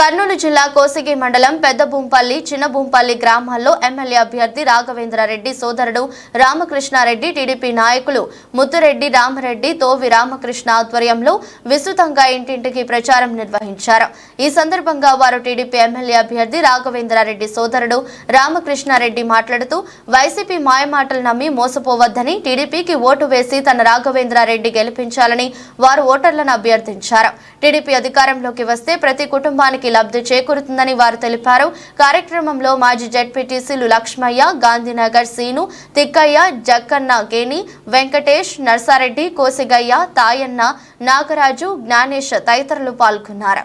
కర్నూలు జిల్లా కోసిగి మండలం పెద్ద భూంపల్లి చిన్న భూంపల్లి గ్రామాల్లో ఎమ్మెల్యే అభ్యర్థి రాఘవేంద్రారెడ్డి సోదరుడు రామకృష్ణారెడ్డి టీడీపీ నాయకులు ముత్తురెడ్డి రామరెడ్డి తోవి రామకృష్ణ ఆధ్వర్యంలో విస్తృతంగా ఇంటింటికి ప్రచారం నిర్వహించారు. ఈ సందర్భంగా వారు టీడీపీ ఎమ్మెల్యే అభ్యర్థి రాఘవేంద్రారెడ్డి సోదరుడు రామకృష్ణారెడ్డి మాట్లాడుతూ వైసీపీ మాయమాటలు నమ్మి మోసపోవద్దని టీడీపీకి ఓటు వేసి తన రాఘవేంద్రారెడ్డి గెలిపించాలని వారు ఓటర్లను అభ్యర్థించారు. టీడీపీ అధికారంలోకి వస్తే ప్రతి కుటుంబానికి లబ్ధి చేకూరుతుందని వారు తెలిపారు. కార్యక్రమంలో మాజీ జడ్పీటీసీలు లక్ష్మయ్య గాంధీనగర్ సీను తిక్కయ్య జక్కన్న గేని వెంకటేష్ నర్సారెడ్డి కోసిగయ్య తాయన్న నాగరాజు జ్ఞానేష్ తదితరులు పాల్గొన్నారు.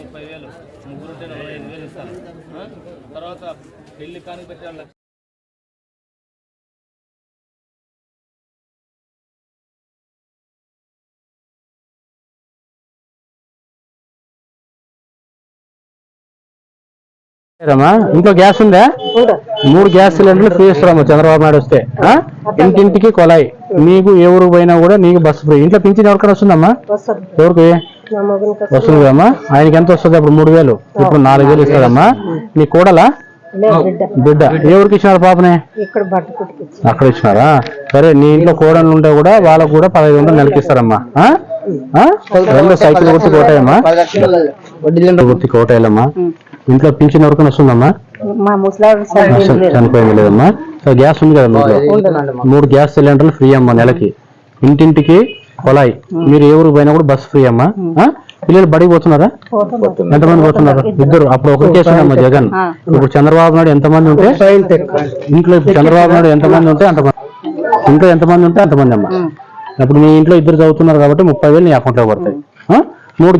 ముప్పై వేలు ముగ్గురుంటే నలభై ఐదు వేలు ఇస్తారు. తర్వాత పెళ్ళి కానికి పెట్టే ఇంట్లో గ్యాస్ ఉందా? మూడు గ్యాస్ సిలిండర్లు ఫ్రీ ఇస్తారమ్మా చంద్రబాబు నాయుడు వస్తే? ఇంటింటికి కొలాయి. నీకు ఏ ఊరు పోయినా కూడా నీకు బస్సు ఫ్రీ. ఇంట్లో పింఛన్ ఎవరికైనా వస్తుందమ్మా? వస్తుంది. ఎవరికి? వస్తుంది కదమ్మా. ఆయనకి ఎంత వస్తుంది? అప్పుడు మూడు వేలు. ఇప్పుడు నాలుగు వేలు ఇస్తారమ్మా నీ కూడలా? బిడ్డ. ఏ ఊరికి ఇచ్చినారు పాపని? ఇక్కడ బట్ట కుట్టుకొచ్చి అక్కడ ఇచ్చినారా? సరే నీ ఇంట్లో కోడలు ఉంటే కూడా వాళ్ళకు కూడా పదహైదు వందలు నెలకి ఇస్తారమ్మా. ఆ? ఆ? రెండు సైకిల్ గుర్తు కోటాయమ్మా గుర్తు కోటాయాలమ్మా ఇంట్లో పింఛన్ ఎవరికైనా వస్తుందమ్మా? మా చనిపోయింది లేదమ్మా. సో గ్యాస్ ఉంది కదా మీకు మూడు గ్యాస్ సిలిండర్లు ఫ్రీ అమ్మా నెలకి. ఇంటింటికి కొలాయి. మీరు ఏ ఊరికి పోయినా కూడా బస్ ఫ్రీ అమ్మా? పిల్లలు బడికి పోతున్నారా? ఎంతమంది పోతున్నారు? ఇద్దరు. అప్పుడు ఒకరి కేసు అమ్మా జగన్. ఇప్పుడు చంద్రబాబు నాయుడు ఎంతమంది ఉంటే? ఇంట్లో చంద్రబాబు నాయుడు ఎంతమంది ఉంటే అంతమంది. ఇంట్లో ఎంతమంది ఉంటే అంతమంది అమ్మా. అప్పుడు మీ ఇంట్లో ఇద్దరు చదువుతున్నారు కాబట్టి ముప్పై వేలు నీ అకౌంట్లో పడతాయి?